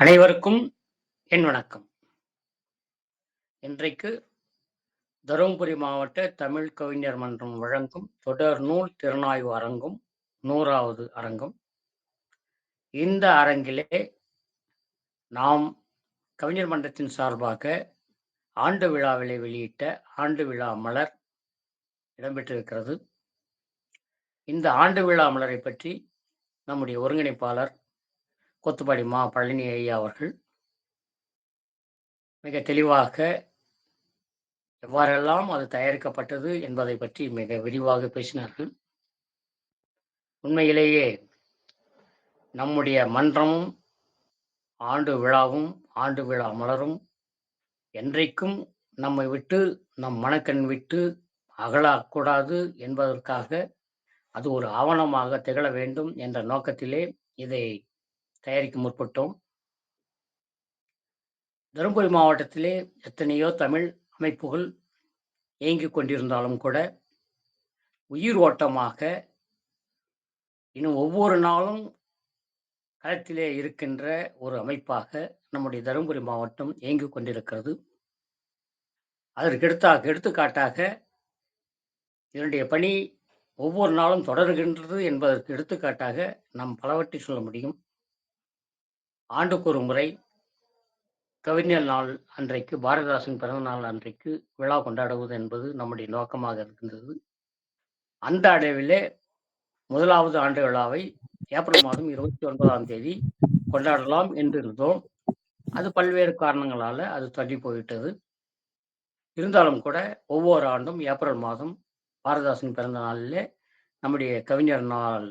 அனைவருக்கும் என் வணக்கம். இன்றைக்கு தருமபுரி மாவட்ட தமிழ் கவிஞர் மன்றம் வழங்கும் தொடர் நூல் திறனாய்வு அரங்கும் நூறாவது அரங்கம். இந்த அரங்கிலே நாம் கவிஞர் மன்றத்தின் சார்பாக ஆண்டு விழாவிலே வெளியிட்ட ஆண்டு விழா மலர் இடம்பெற்றிருக்கிறது. இந்த ஆண்டு விழா மலரை பற்றி நம்முடைய ஒருங்கிணைப்பாளர் கொத்துப்பாடி மா பழனி ஐயா அவர்கள் மிக தெளிவாக எவ்வாறெல்லாம் அது தயாரிக்கப்பட்டது என்பதை பற்றி மிக விரிவாக பேசினார்கள். உண்மையிலேயே நம்முடைய மன்றமும் ஆண்டு விழாவும் ஆண்டு விழா மலரும். என்றைக்கும் நம்மை விட்டு நம் மனக்கண் விட்டு அகலக்கூடாது என்பதற்காக அது ஒரு ஆவணமாக திகழ வேண்டும் என்ற நோக்கத்திலே இதை தயாரிக்க முற்பட்டோம். தருமபுரி மாவட்டத்திலே எத்தனையோ தமிழ் அமைப்புகள் இயங்கிக் கொண்டிருந்தாலும் கூட உயிர் ஓட்டமாக இன்னும் ஒவ்வொரு நாளும் களத்திலே இருக்கின்ற ஒரு அமைப்பாக நம்முடைய தருமபுரி மாவட்டம் இயங்கிக் கொண்டிருக்கிறது. அதற்கு எடுத்தாக எடுத்துக்காட்டாக இதனுடைய பணி ஒவ்வொரு நாளும் தொடர்கின்றது என்பதற்கு எடுத்துக்காட்டாக நாம் பலவற்றை சொல்ல முடியும். ஆண்டுக்கு ஒரு முறை கவிஞர் நாள் அன்றைக்கு பாரதிதாசன் பிறந்த நாள் அன்றைக்கு விழா கொண்டாடுவது என்பது நம்முடைய நோக்கமாக இருக்கின்றது. அந்த அளவிலே முதலாவது ஆண்டு விழாவை ஏப்ரல் மாதம் இருபத்தி ஒன்பதாம் தேதி கொண்டாடலாம் என்று இருந்தோம் அது பல்வேறு காரணங்களால அது தள்ளி போயிட்டது இருந்தாலும் கூட ஒவ்வொரு ஆண்டும் ஏப்ரல் மாதம் பாரதிதாசன் பிறந்த நாளிலே நம்முடைய கவிஞர் நாள்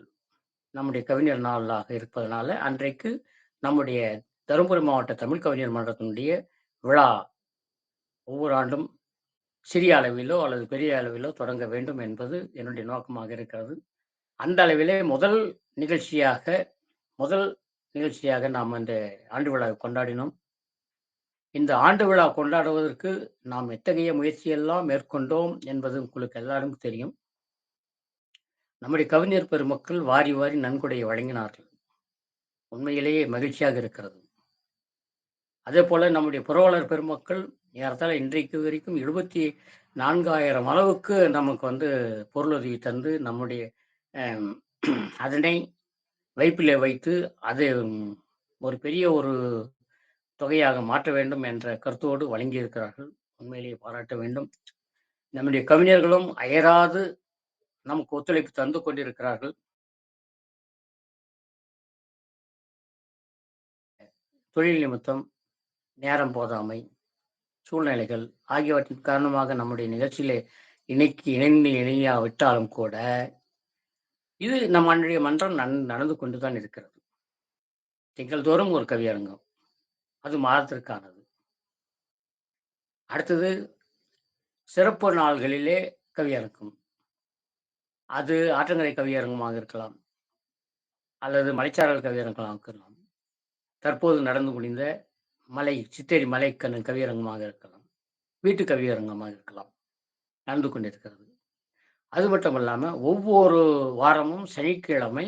நம்முடைய கவிஞர் நாளாக இருப்பதனால அன்றைக்கு நம்முடைய தருமபுரி மாவட்ட தமிழ் கவிஞர் மன்றத்தினுடைய விழா ஒவ்வொரு ஆண்டும் சிறிய அளவிலோ அல்லது பெரிய அளவிலோ தொடங்க வேண்டும் என்பது என்னுடைய நோக்கமாக இருக்கிறது. அந்த அளவிலே முதல் நிகழ்ச்சியாக முதல் நிகழ்ச்சியாக நாம் அந்த ஆண்டு விழாவை கொண்டாடினோம். இந்த ஆண்டு விழா கொண்டாடுவதற்கு நாம் எத்தகைய முயற்சியெல்லாம் மேற்கொண்டோம் என்பது உங்களுக்கு எல்லாருக்கும் தெரியும். நம்முடைய கவிஞர் பெருமக்கள் வாரி வாரி நன்கொடையை வழங்கினார்கள். உண்மையிலேயே மகிழ்ச்சியாக இருக்கிறது. அதே போல நம்முடைய புரவலர் பெருமக்கள் ஏறத்தாழ இன்றைக்கு வரைக்கும் எழுபத்தி நான்காயிரம் அளவுக்கு நமக்கு வந்து பொருளுதவி தந்து நம்முடைய அதனை வைப்பிலே வைத்து அது ஒரு பெரிய ஒரு தொகையாக மாற்ற வேண்டும் என்ற கருத்தோடு வழங்கியிருக்கிறார்கள். உண்மையிலேயே பாராட்ட வேண்டும். நம்முடைய கவிஞர்களும் அயராது நமக்கு ஒத்துழைப்பு தந்து கொண்டிருக்கிறார்கள். தொழில் நிமித்தம் நேரம் போதாமை சூழ்நிலைகள் ஆகியவற்றின் காரணமாக நம்முடைய நிகழ்ச்சியிலே இணைக்கு இணைந்து இணையா விட்டாலும் கூட இது நம்முடைய மன்றம் நன் நடந்து கொண்டுதான் இருக்கிறது. திங்கள் தோறும் ஒரு கவியரங்கம் அது மாதத்திற்கானது. அடுத்தது சிறப்பு நாள்களிலே கவியரங்கம் அது ஆற்றங்கரை கவியரங்கமாக இருக்கலாம். அல்லது மலைச்சாரல் கவியரங்கமாக இருக்கலாம். தற்போது நடந்து முடிந்த மலை சித்தேரி மலைக்கண்ணன் கவியரங்கமாக இருக்கலாம் வீட்டு கவியரங்கமாக இருக்கலாம் நடந்து கொண்டிருக்கிறது. அது மட்டும் இல்லாமல் ஒவ்வொரு வாரமும் சனிக்கிழமை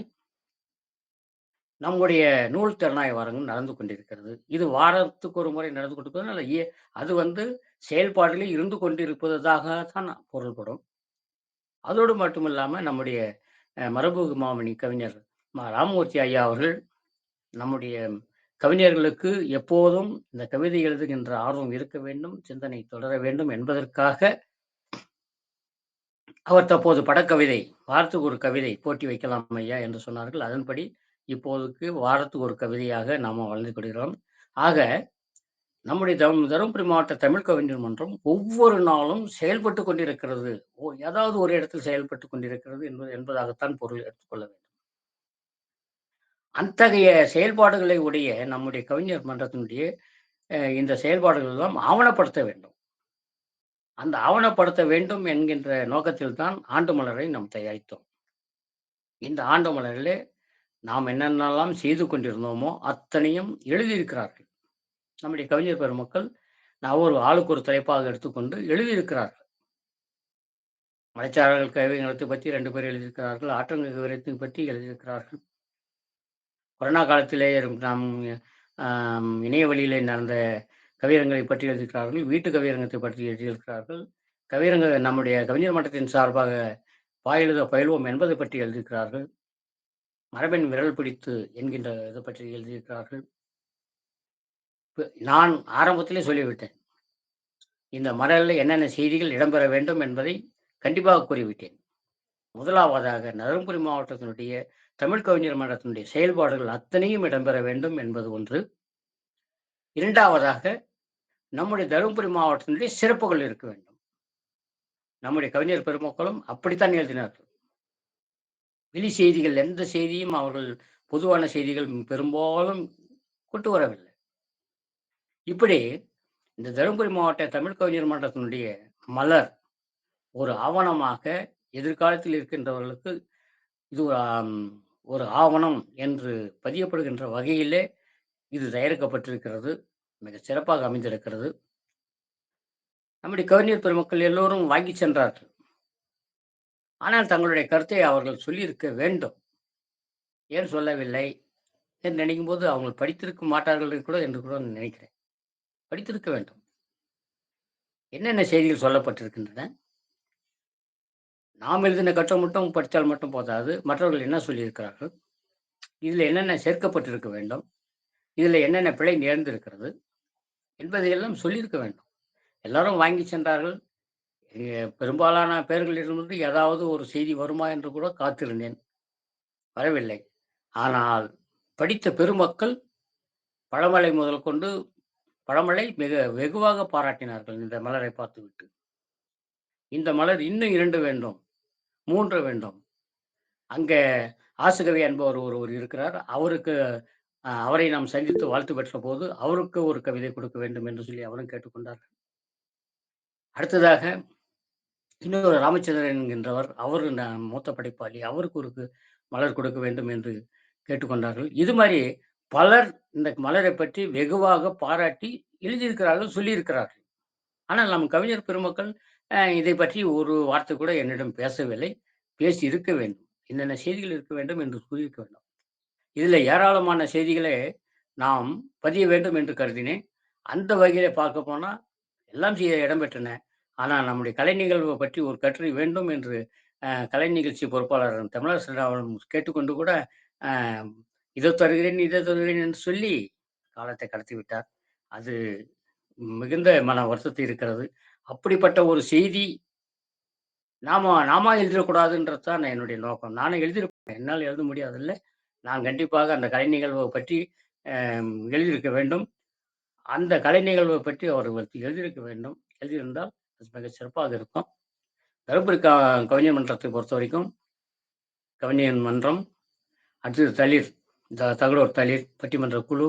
நம்முடைய நூல் திறனாய் வாரங்கள் நடந்து கொண்டிருக்கிறது. இது வாரத்துக்கு ஒரு முறை நடந்து கொண்டிருப்பது அது வந்து செயல்பாட்டிலே இருந்து கொண்டிருப்பதாக தான் பொருள்படும். அதோடு மட்டும் இல்லாமல் நம்முடைய மரபு மாமணி கவிஞர் ராமமூர்த்தி ஐயா அவர்கள் நம்முடைய கவிஞர்களுக்கு எப்போதும் இந்த கவிதை எழுதுகின்ற ஆர்வம் இருக்க வேண்டும் சிந்தனை தொடர வேண்டும் என்பதற்காக அவர் தற்போது படக்கவிதை வாரத்துக்கு ஒரு கவிதை போட்டி வைக்கலாம் ஐயா என்று சொன்னார்கள். அதன்படி இப்போதுக்கு வாரத்துக்கு ஒரு கவிதையாக நாம் வளர்ந்து கொள்கிறோம். ஆக நம்முடைய தம் தருமபுரி மாவட்ட தமிழ் கவிஞர் மன்றம் ஒவ்வொரு நாளும் செயல்பட்டு கொண்டிருக்கிறது. ஏதாவது ஒரு இடத்தில் செயல்பட்டு கொண்டிருக்கிறது என்பது என்பதாகத்தான் பொருள் எடுத்துக்கொள்ள வேண்டும். அத்தகைய செயல்பாடுகளை உடைய நம்முடைய கவிஞர் மன்றத்தினுடைய இந்த செயல்பாடுகள் எல்லாம் ஆவணப்படுத்த வேண்டும். அந்த ஆவணப்படுத்த வேண்டும் என்கின்ற நோக்கத்தில் தான் ஆண்டு மலரை நாம் தயாரித்தோம். இந்த ஆண்டு மலரிலே நாம் என்னென்னலாம் செய்து கொண்டிருந்தோமோ அத்தனையும் எழுதியிருக்கிறார்கள். நம்முடைய கவிஞர் பெருமக்கள் நான் ஒரு ஆளுக்கு ஒரு தலைப்பாக எடுத்துக்கொண்டு எழுதியிருக்கிறார்கள். மலைச்சாரர்கள் கவிஞத்தை பற்றி ரெண்டு பேர் எழுதியிருக்கிறார்கள் ஆற்றங்க கவிதத்தை பற்றி எழுதியிருக்கிறார்கள். கொரோனா காலத்திலே நாம் இணைய வழியிலே நடந்த கவியரங்களை பற்றி எழுதியிருக்கிறார்கள். வீட்டு கவியரங்கத்தை பற்றி எழுதியிருக்கிறார்கள். கவியரங்க நம்முடைய கவிஞர் மன்றத்தின் சார்பாக வாயெழுத பயில்வோம் என்பதை பற்றி எழுதியிருக்கிறார்கள். மரபின் விரல் பிடித்து என்கின்ற இதை பற்றி எழுதியிருக்கிறார்கள். நான் ஆரம்பத்திலே சொல்லிவிட்டேன். இந்த மரலில் என்னென்ன செய்திகள் இடம்பெற வேண்டும் என்பதை கண்டிப்பாக கூறிவிட்டேன். முதலாவதாக தருமபுரி மாவட்டத்தினுடைய தமிழ் கவிஞர் மன்றத்தினுடைய செயல்பாடுகள் அத்தனையும் இடம்பெற வேண்டும் என்பது ஒன்று. இரண்டாவதாக நம்முடைய தருமபுரி மாவட்டத்தினுடைய சிறப்புகள் இருக்க வேண்டும். நம்முடைய கவிஞர் பெருமக்களும் அப்படித்தான் எழுதினார்கள். வெளி செய்திகள் எந்த செய்தியும் அவர்கள் பொதுவான செய்திகள் பெரும்பாலும் கொண்டு வரவில்லை. இப்படி இந்த தருமபுரி மாவட்ட தமிழ் கவிஞர் மன்றத்தினுடைய மலர் ஒரு ஆவணமாக எதிர்காலத்தில் இருக்கின்றவர்களுக்கு இது ஒரு, ஆவணம் என்று பதியப்படுகின்ற வகையிலே இது தயாரிக்கப்பட்டிருக்கிறது. மிக சிறப்பாக அமைந்திருக்கிறது. நம்முடைய கவிஞர் பெருமக்கள் எல்லோரும் வாங்கி சென்றார்கள். ஆனால் தங்களுடைய கருத்தை அவர்கள் சொல்லியிருக்க வேண்டும். ஏன் சொல்லவில்லை என்று நினைக்கும் போது அவங்க படித்திருக்க மாட்டார்கள் கூட என்று கூட நினைக்கிறேன். படித்திருக்க வேண்டும். என்னென்ன செய்திகள் சொல்லப்பட்டிருக்கின்றன? நாம் எழுதின கட்டம் மட்டும் படித்தால் மட்டும் போதாது. மற்றவர்கள் என்ன சொல்லியிருக்கிறார்கள்? இதில் என்னென்ன சேர்க்கப்பட்டிருக்க வேண்டும்? இதில் என்னென்ன பிழை நேர்ந்திருக்கிறது? என்பதையெல்லாம் சொல்லியிருக்க வேண்டும். எல்லாரும் வாங்கி சென்றார்கள். பெரும்பாலான பேர்களிடமிருந்து ஏதாவது ஒரு செய்தி வருமா என்று கூட காத்திருந்தேன். வரவில்லை. ஆனால் படித்த பெருமக்கள் பழமலை முதல் கொண்டு பழமலை மிக வெகுவாக பாராட்டினார்கள். இந்த மலரை பார்த்துவிட்டு. இந்த மலர் இன்னும் இரண்டு வேண்டும். மூன்று வேண்டும். அங்கே ஆசுகவி என்பவர் ஒருவர் இருக்கிறார். அவருக்கு அவரை நாம் சந்தித்து வாழ்த்து பெற்ற போது அவருக்கு ஒரு கவிதை கொடுக்க வேண்டும் என்று சொல்லி அவரும் கேட்டுக்கொண்டார்கள் அடுத்ததாக இன்னொரு ராமச்சந்திரன் என்கின்றவர். அவர் ந- மூத்த படைப்பாளி. அவருக்கு ஒரு மலர் கொடுக்க வேண்டும் என்று கேட்டுக்கொண்டார்கள் இது மாதிரி பலர் இந்த மலரை பற்றி வெகுவாக பாராட்டி எழுதியிருக்கிறார்கள் சொல்லியிருக்கிறார்கள். ஆனால் நம் கவிஞர் பெருமக்கள் இதை பற்றி ஒரு வார்த்தை கூட என்னிடம் பேசவில்லை. பேசி இருக்க வேண்டும். என்னென்ன செய்திகள் இருக்க வேண்டும் என்று கூறியிருக்க வேண்டும். இதில் ஏராளமான செய்திகளை நாம் பதிய வேண்டும் என்று கருதினேன். அந்த வகையில் பார்க்க போனால் எல்லாம் செய்ய இடம்பெற்றன ஆனால் நம்முடைய கலை நிகழ்வை பற்றி ஒரு கட்டுரை வேண்டும் என்று கலை நிகழ்ச்சி பொறுப்பாளர் தமிழரசன் அவர்கள் கேட்டுக்கொண்டு கூட இதை தருகிறேன் இதை தருகிறேன் என்று சொல்லி காலத்தை கடத்தி விட்டார் அது மிகுந்த மன வருத்தத்தை இருக்கிறது. அப்படிப்பட்ட ஒரு செய்தி நாம நாம எழுதிடக்கூடாதுன்றது தான் என்னுடைய நோக்கம். நானும் எழுதியிருப்பேன் என்னால் எழுத முடியாதில்ல. நான் கண்டிப்பாக அந்த கலை நிகழ்வை பற்றி எழுதியிருக்க வேண்டும். அந்த கலை நிகழ்வை பற்றி அவர்களுக்கு எழுதியிருக்க வேண்டும். எழுதியிருந்தால் அது மிக சிறப்பாக இருக்கும். தருமபுரி க கவிஞர் மன்றத்தை பொறுத்த வரைக்கும் கவிஞர் மன்றம் அடுத்தது தளிர் த தகடூர் தளிர் பட்டிமன்ற குழு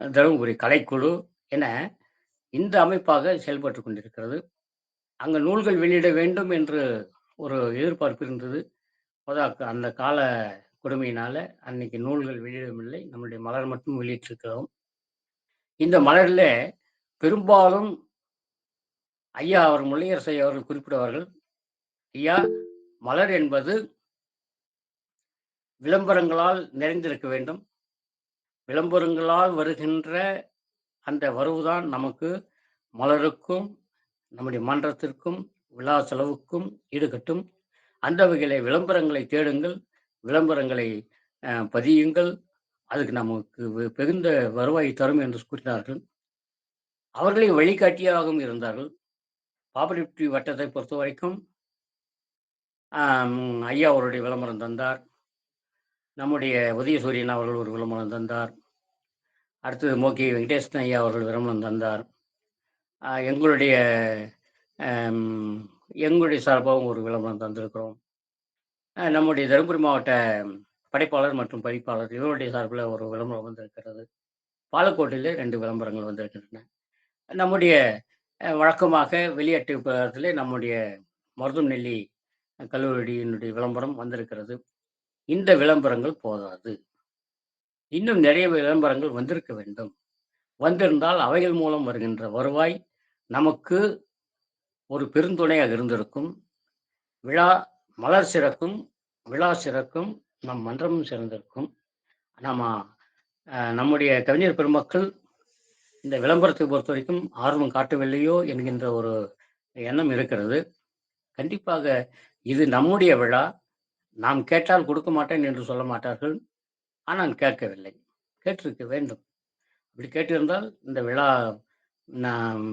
தருமபுரி கலைக்குழு என இந்த அமைப்பாக செயல்பட்டு கொண்டிருக்கிறது. அங்கே நூல்கள் வெளியிட வேண்டும் என்று ஒரு எதிர்பார்ப்பு இருந்தது. அதாவது அந்த கால கொடுமையினால அன்னைக்கு நூல்கள் வெளியிடவில்லை. நம்முடைய மலர் மட்டும் வெளியிட்டிருக்கிறோம். இந்த மலரில் பெரும்பாலும் ஐயா அவர் முள்ளையரசை அவர்கள் குறிப்பிடுவார்கள். ஐயா மலர் என்பது விளம்பரங்களால் நிறைந்திருக்க வேண்டும். விளம்பரங்களால் வருகின்ற அந்த வரவுதான் நமக்கு மலருக்கும் நம்முடைய மன்றத்திற்கும் விழா செலவுக்கும் ஈடுகட்டும். அந்த வகையில விளம்பரங்களை தேடுங்கள் விளம்பரங்களை பதியுங்கள். அதுக்கு நமக்கு பெருந்த வருவாய் தரும் என்று கூறினார்கள். அவர்களே வழிகாட்டியாகவும் இருந்தார்கள். பாப்பரெட்டி வட்டத்தை பொறுத்த வரைக்கும் ஐயா அவருடைய விளம்பரம் தந்தார். நம்முடைய உதயசூரியன் அவர்கள் ஒரு விளம்பரம் தந்தார். அடுத்தது மோகி வெங்கடேசன் ஐயா அவர்கள் விளம்பரம் தந்தார். எங்களுடைய எங்களுடைய சார்பாகவும் ஒரு விளம்பரம் தந்திருக்கிறோம். நம்முடைய தருமபுரி மாவட்ட படைப்பாளர் மற்றும் பதிப்பாளர் இவருடைய சார்பில் ஒரு விளம்பரம் வந்திருக்கிறது. பாலக்கோட்டிலே ரெண்டு விளம்பரங்கள் வந்திருக்கின்றன. நம்முடைய வழக்கமாக வெளியேட்டு படத்திலே நம்முடைய மருதம் நெல்லி கல்லூரியினுடைய விளம்பரம் வந்திருக்கிறது. இந்த விளம்பரங்கள் போதாது. இன்னும் நிறைய விளம்பரங்கள் வந்திருக்க வேண்டும். வந்திருந்தால் அவைகள் மூலம் வருகின்ற வருவாய் நமக்கு ஒரு பெருந்துணையாக இருந்திருக்கும். விழா மலர் சிறக்கும் விழா சிறக்கும் நம் மன்றமும் சிறந்திருக்கும். நம்ம நம்முடைய கவிஞர் பெருமக்கள் இந்த விளம்பரத்தை பொறுத்த வரைக்கும் ஆர்வம் காட்டவில்லையோ என்கின்ற ஒரு எண்ணம் இருக்கிறது. கண்டிப்பாக இது நம்முடைய விழா. நாம் கேட்டால் கொடுக்க மாட்டேன் என்று சொல்ல மாட்டார்கள். ஆனால் கேட்கவில்லை. கேட்டிருக்க வேண்டும். அப்படி கேட்டிருந்தால் இந்த விழா நான்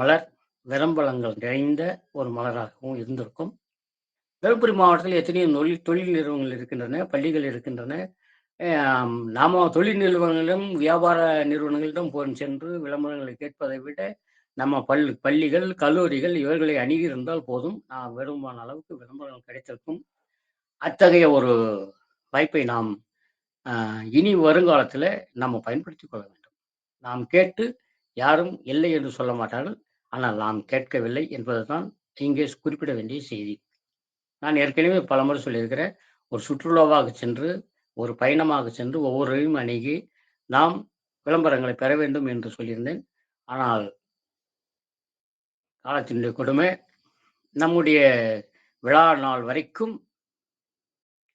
மலர் விளம்பலங்கள் நிறைந்த ஒரு மலராகவும் இருந்திருக்கும். தருமபுரி மாவட்டத்தில் எத்தனையோ தொழில் தொழில் நிறுவனங்கள் இருக்கின்றன பள்ளிகள் இருக்கின்றன. நாம தொழில் நிறுவனங்களிலும் வியாபார நிறுவனங்களிடம் போய் சென்று விளம்பரங்களை கேட்பதை விட நம்ம பல் பள்ளிகள் கல்லூரிகள் இவர்களை அணுகியிருந்தால் போதும். நான் விரும்பான அளவுக்கு விளம்பரங்கள் கிடைத்திருக்கும். அத்தகைய ஒரு வாய்ப்பை நாம் இனி வருங்காலத்தில் நம்ம பயன்படுத்தி கொள்ள வேண்டும். நாம் கேட்டு யாரும் இல்லை என்று சொல்ல மாட்டார்கள். ஆனால் நாம் கேட்கவில்லை என்பதுதான் இங்கே குறிப்பிட வேண்டிய செய்தி. நான் ஏற்கனவே பலமுறை சொல்லியிருக்கிறேன். ஒரு சுற்றுலாவாக சென்று ஒரு பயணமாக சென்று ஒவ்வொருவரையும் அணுகி நாம் விளம்பரங்களை பெற வேண்டும் என்று சொல்லியிருந்தேன். ஆனால் காலத்தினுடைய கொடுமை நம்முடைய விழா நாள் வரைக்கும்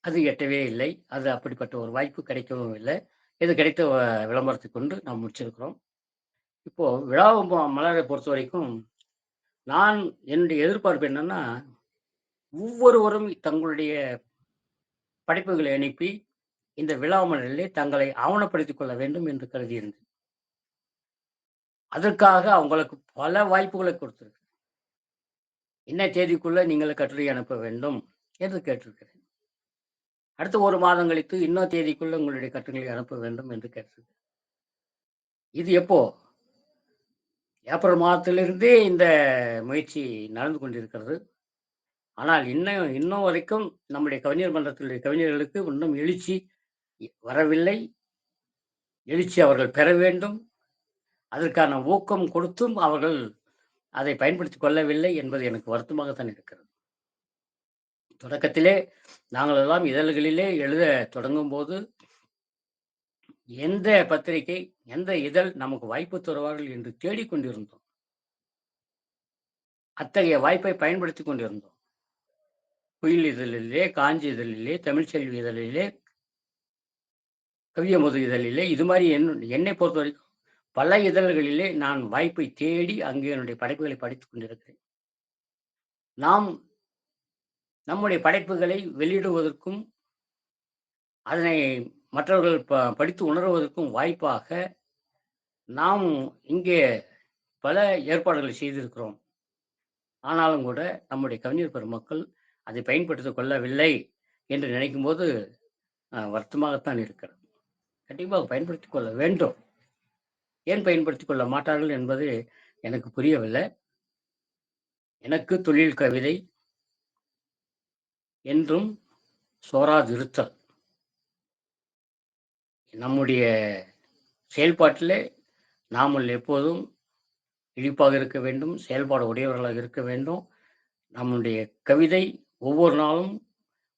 அது எட்டவே இல்லை. அது அப்படிப்பட்ட ஒரு வாய்ப்பு கிடைக்கவும் இல்லை. இது கிடைத்த வ- விளம்பரத்தை கொண்டு நாம் முடிச்சிருக்கிறோம். இப்போ விழா மலரை பொறுத்த வரைக்கும் நான் என்னுடைய எதிர்பார்ப்பு என்னன்னா ஒவ்வொருவரும் தங்களுடைய படைப்புகளை அனுப்பி இந்த விழா மலரிலே தங்களை ஆவணப்படுத்திக் கொள்ள வேண்டும் என்று கருதியிருந்தேன் அதற்காக அவங்களுக்கு பல வாய்ப்புகளை கொடுத்திருக்கிறேன். என்ன தேதிக்குள்ள நீங்கள் கட்டுரை அனுப்ப வேண்டும் என்று கேட்டிருக்கிறேன். அடுத்த ஒரு மாதம் கழித்து இன்னொரு தேதிக்குள்ள உங்களுடைய கட்டுரைகளை அனுப்ப வேண்டும் என்று கேட்டது இது எப்போ? ஏப்ரல் மாதத்திலிருந்தே இந்த முயற்சி நடந்து கொண்டிருக்கிறது. ஆனால் இன்னும் இன்னும் வரைக்கும் நம்முடைய கவிஞர் மன்றத்தினுடைய கவிஞர்களுக்கு இன்னும் எழுச்சி வரவில்லை. எழுச்சி அவர்கள் பெற வேண்டும். அதற்கான ஊக்கம் கொடுத்தும் அவர்கள் அதை பயன்படுத்தி கொள்ளவில்லை என்பது எனக்கு வருத்தமாகத்தான் இருக்கிறது. தொடக்கத்திலே நாங்கள் எல்லாம் இதழ்களிலே எழுத தொடங்கும் போது எந்த பத்திரிகை எந்த இதழ் நமக்கு வாய்ப்பு தருவார்கள் என்று தேடிக்கொண்டிருந்தோம் அத்தகைய வாய்ப்பை பயன்படுத்தி கொண்டிருந்தோம். குயில் இதழிலே காஞ்சி இதழிலே தமிழ்ச்செல்வி இதழிலே கவியமுது இதழிலே இது மாதிரி என் என்னை பொறுத்த வரைக்கும் பல இதழ்களிலே நான் வாய்ப்பை தேடி அங்கே என்னுடைய படைப்புகளை படித்துக் கொண்டிருக்கிறேன். நாம் நம்முடைய படைப்புகளை வெளியிடுவதற்கும் அதனை மற்றவர்கள் ப படித்து உணர்வதற்கும் வாய்ப்பாக நாம் இங்கே பல ஏற்பாடுகளை செய்திருக்கிறோம். ஆனாலும் கூட நம்முடைய கவிஞர் பெருமக்கள் அதை பயன்படுத்திக் கொள்ளவில்லை என்று நினைக்கும் போது வருத்தமாகத்தான் இருக்கிறது. கண்டிப்பாக பயன்படுத்திக் கொள்ள வேண்டும். ஏன் பயன்படுத்திக் கொள்ள மாட்டார்கள் என்பது எனக்கு புரியவில்லை. எனக்கு தொழில் கவிதை என்றும் சோராதிருத்தல் நம்முடைய செயல்பாட்டிலே நாமல் எப்போதும் இழிப்பாக இருக்க வேண்டும் செயல்பாடு உடையவர்களாக இருக்க வேண்டும். நம்முடைய கவிதை ஒவ்வொரு நாளும்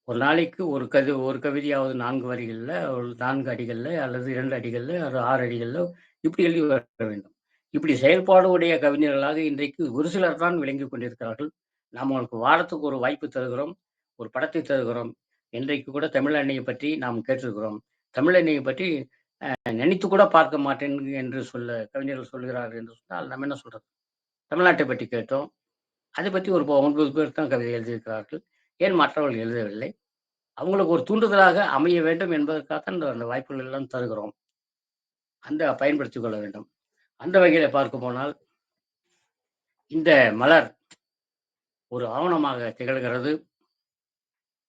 ஒரு நாளைக்கு ஒரு கவி ஒரு கவிதையாவது நான்கு வரிகளில் ஒரு நான்கு அடிகளில் அல்லது இரண்டு அடிகளில் அல்லது ஆறு அடிகளில் இப்படி எழுதி வர வேண்டும். இப்படி செயல்பாடு உடைய கவிஞர்களாக இன்றைக்கு ஒரு சிலர் தான் விளங்கி கொண்டிருக்கிறார்கள். நாம் அவங்களுக்கு வாரத்துக்கு ஒரு வாய்ப்பு தருகிறோம். ஒரு படத்தை தருகிறோம். இன்றைக்கு கூட தமிழ் அன்னையை பற்றி நாம் கேட்டிருக்கிறோம். தமிழ் அன்னையை பற்றி நினைத்து கூட பார்க்க மாட்டேன் என்று சொல்ல கவிஞர்கள் சொல்கிறார்கள் என்று சொன்னால் நம்ம என்ன சொல்றது? தமிழ்நாட்டை பற்றி கேட்டோம். அதை பற்றி ஒரு ஒன்பது பேர் தான் கவிதை எழுதியிருக்கிறார்கள். ஏன் மற்றவர்கள் எழுதவில்லை? அவங்களுக்கு ஒரு தூண்டுதலாக அமைய வேண்டும் என்பதற்காக அந்த அந்த வாய்ப்புகள் எல்லாம் தருகிறோம். அந்த பயன்படுத்திக் கொள்ள வேண்டும். அந்த வகையில பார்க்க போனால் இந்த மலர் ஒரு ஆவணமாக திகழ்கிறது.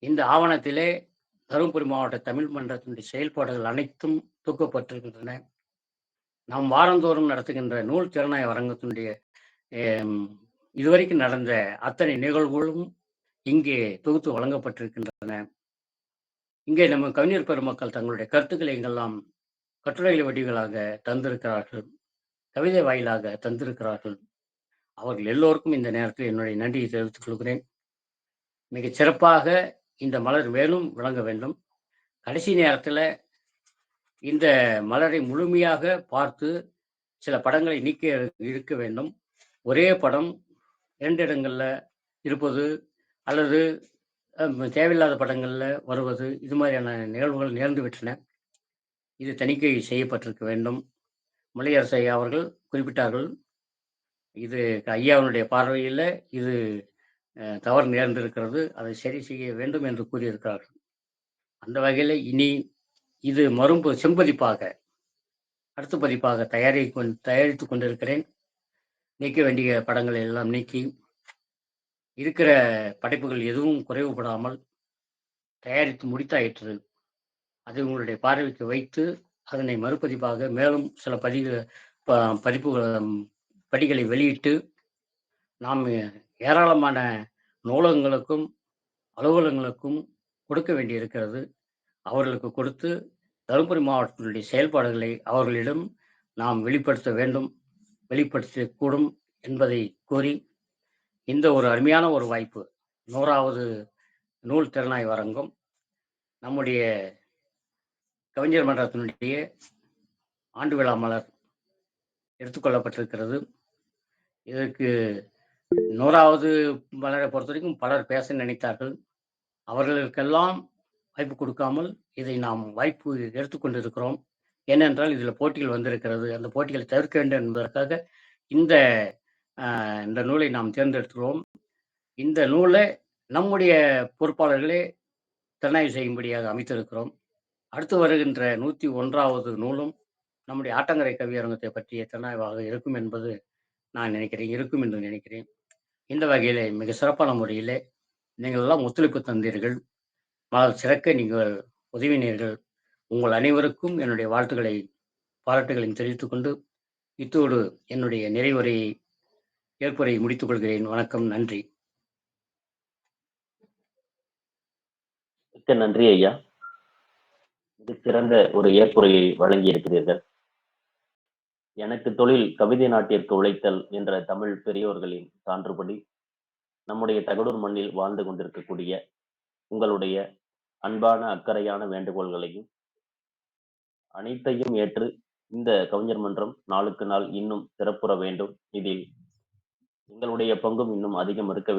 இந்த ஆவணத்திலே தருமபுரி மாவட்ட தமிழ் மன்றத்தினுடைய செயல்பாடுகள் அனைத்தும் தூக்கப்பட்டிருக்கின்றன நாம் வாரந்தோறும் நடத்துகின்ற நூல் திறனாய் அரங்கத்தினுடைய இதுவரைக்கும் நடந்த அத்தனை நிகழ்வுகளும் இங்கே தொகுத்து வழங்கப்பட்டிருக்கின்றன. இங்கே நம்ம கவிஞர் பெருமக்கள் தங்களுடைய கருத்துக்களை எங்கெல்லாம் கட்டுரை வடிவலாக தந்திருக்கிறார்கள் கவிதை வாயிலாக தந்திருக்கிறார்கள் அவர்கள் எல்லோருக்கும் இந்த நேரத்தில் என்னுடைய நன்றியை தெரிவித்துக் கொள்கிறேன். மிகச் சிறப்பாக இந்த மலர் மேலும் விளங்க வேண்டும். கடைசி நேரத்தில் இந்த மலரை முழுமையாக பார்த்து சில படங்களை நீக்க இருக்க வேண்டும். ஒரே படம் இரண்டு இடங்களில் இருப்பது அல்லது தேவையில்லாத படங்களில் வருவது இது மாதிரியான நிகழ்வுகள் நிகழ்ந்துவிட்டன இது தணிக்கை செய்யப்பட்டிருக்க வேண்டும். மொழியரசு ஐயா அவர்கள் குறிப்பிட்டார்கள். இது ஐயாவினுடைய பார்வையில் இது தவறு நேர்ந்திருக்கிறது. அதை சரி செய்ய வேண்டும் என்று கூறியிருக்கிறார்கள் அந்த வகையில் இனி இது மறுபு செம்பதிப்பாக அடுத்த பதிப்பாக தயாரி கொண் தயாரித்து கொண்டிருக்கிறேன். நீக்க வேண்டிய படங்களை எல்லாம் நீக்கி இருக்கிற படைப்புகள் எதுவும் குறைவுபடாமல் தயாரித்து முடித்தாயிற்று. அதை உங்களுடைய பார்வைக்கு வைத்து அதனை மறுபதிப்பாக மேலும் சில பதிவு ப- பதிப்புகள் படிகளை வெளியிட்டு நாம் ஏராளமான நூலகங்களுக்கும் அலுவலகங்களுக்கும் கொடுக்க வேண்டியிருக்கிறது. அவர்களுக்கு கொடுத்து தருமபுரி மாவட்டத்தினுடைய செயல்பாடுகளை அவர்களிடம் நாம் வெளிப்படுத்த வேண்டும் வெளிப்படுத்தக்கூடும் என்பதை கூறி இந்த ஒரு அருமையான ஒரு வாய்ப்பு நூறாவது நூல் திறனாய் அரங்கம் நம்முடைய கவிஞர் மன்றத்தினுடைய ஆண்டு விழா மலர் எடுத்துக்கொள்ளப்பட்டிருக்கிறது இதற்கு நூறாவது மலரை பொறுத்த வரைக்கும் பலர் பேச நினைத்தார்கள். அவர்களுக்கெல்லாம் வாய்ப்பு கொடுக்காமல் இதை நாம் வாய்ப்பு எடுத்துக்கொண்டிருக்கிறோம் ஏனென்றால் இதில் போட்டிகள் வந்திருக்கிறது. அந்த போட்டிகளை தவிர்க்க வேண்டும் என்பதற்காக இந்த இந்த நூலை நாம் தேர்ந்தெடுக்கிறோம் இந்த நூலை நம்முடைய பொறுப்பாளர்களே திறனாய்வு செய்யும்படியாக அமைத்திருக்கிறோம். அடுத்து வருகின்ற நூற்றி ஒன்றாவது நூலும் நம்முடைய ஆட்டங்கரை கவியரங்கத்தை பற்றிய திறனாய்வாக இருக்கும் என்பது நான் நினைக்கிறேன். இருக்கும் என்று நினைக்கிறேன். இந்த வகையிலே மிக சிறப்பான முறையிலே நீங்கள் எல்லாம் ஒத்துழைப்பு தந்தீர்கள். மலர் சிறக்க நீங்கள் உதவினீர்கள். உங்கள் அனைவருக்கும் என்னுடைய வாழ்த்துக்களை பாராட்டுகளையும் தெரிவித்துக் கொண்டு இத்தோடு என்னுடைய நிறைவுரையை ஏற்புரையை முடித்துக் கொள்கிறேன். வணக்கம் நன்றி. மிக்க நன்றி ஐயா. மிக சிறந்த ஒரு ஏற்புரையை வழங்கி இருக்கிறீர்கள் எனக்கு தொழில் கவிதை நாட்டிற்கு உழைத்தல் என்ற தமிழ் பெரியோர்களின் சான்றுபடி நம்முடைய தகடூர் மண்ணில் வாழ்ந்து கொண்டிருக்கக்கூடிய உங்களுடைய அன்பான அக்கறையான வேண்டுகோள்களையும் அனைத்தையும் ஏற்று இந்த கவிஞர் மன்றம் நாளுக்கு நாள் இன்னும் சிறப்புற வேண்டும். இதில் எங்களுடைய பங்கும் இன்னும் அதிகம் இருக்க வேண்டும்